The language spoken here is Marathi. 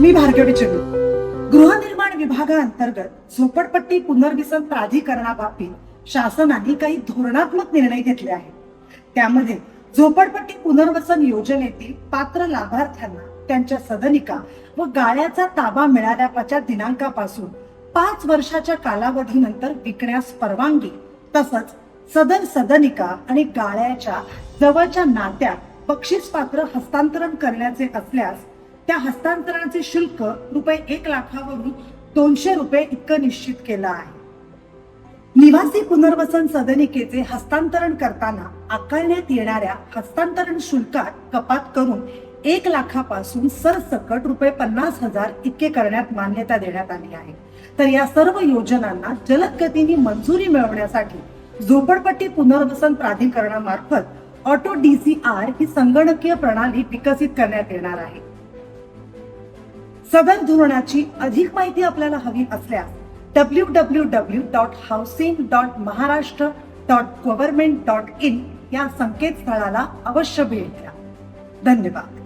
मी भार्गवी चंद्र गृहनिर्माण विभागाअंतर्गत झोपडपट्टी पुनर्वसन प्राधिकरणाबाबतीत शासनाने काही धोरणात्मक निर्णय घेतले आहेत. त्यामध्ये झोपडपट्टी पुनर्वसन योजनेतील पात्र लाभार्थ्यांना त्यांच्या सदनिका व गाळ्याचा ताबा मिळाल्याच्या दिनांकापासून पाच वर्षाच्या कालावधीनंतर विकण्यास परवानगी तसंच सदर सदनिका आणि गाळ्याच्या जवळच्या नात्यात बक्षीस पात्र हस्तांतरण करण्याचे असल्यास त्या हस्तांतरणाचे शुल्क रुपये एक लाखावरून दोनशे रुपये इतकं निश्चित केलं आहे. निवासी पुनर्वसन सदनिकेचे हस्तांतरण करताना आकारण्यात येणाऱ्या हस्तांतरण शुल्कात कपात करून एक लाखापासून सरसकट रुपये पन्नास हजार इतके करण्यात मान्यता देण्यात आली आहे. तर या सर्व योजनांना जलद गतीने मंजुरी मिळवण्यासाठी झोपडपट्टी पुनर्वसन प्राधिकरणामार्फत ऑटो डी सी आर ही संगणकीय प्रणाली विकसित करण्यात येणार आहे. सदर धोरणाची अधिक माहिती आपल्याला हवी असल्यास W W W dot housing dot Maharashtra dot government dot in या संकेतस्थळाला अवश्य भेट द्या. धन्यवाद.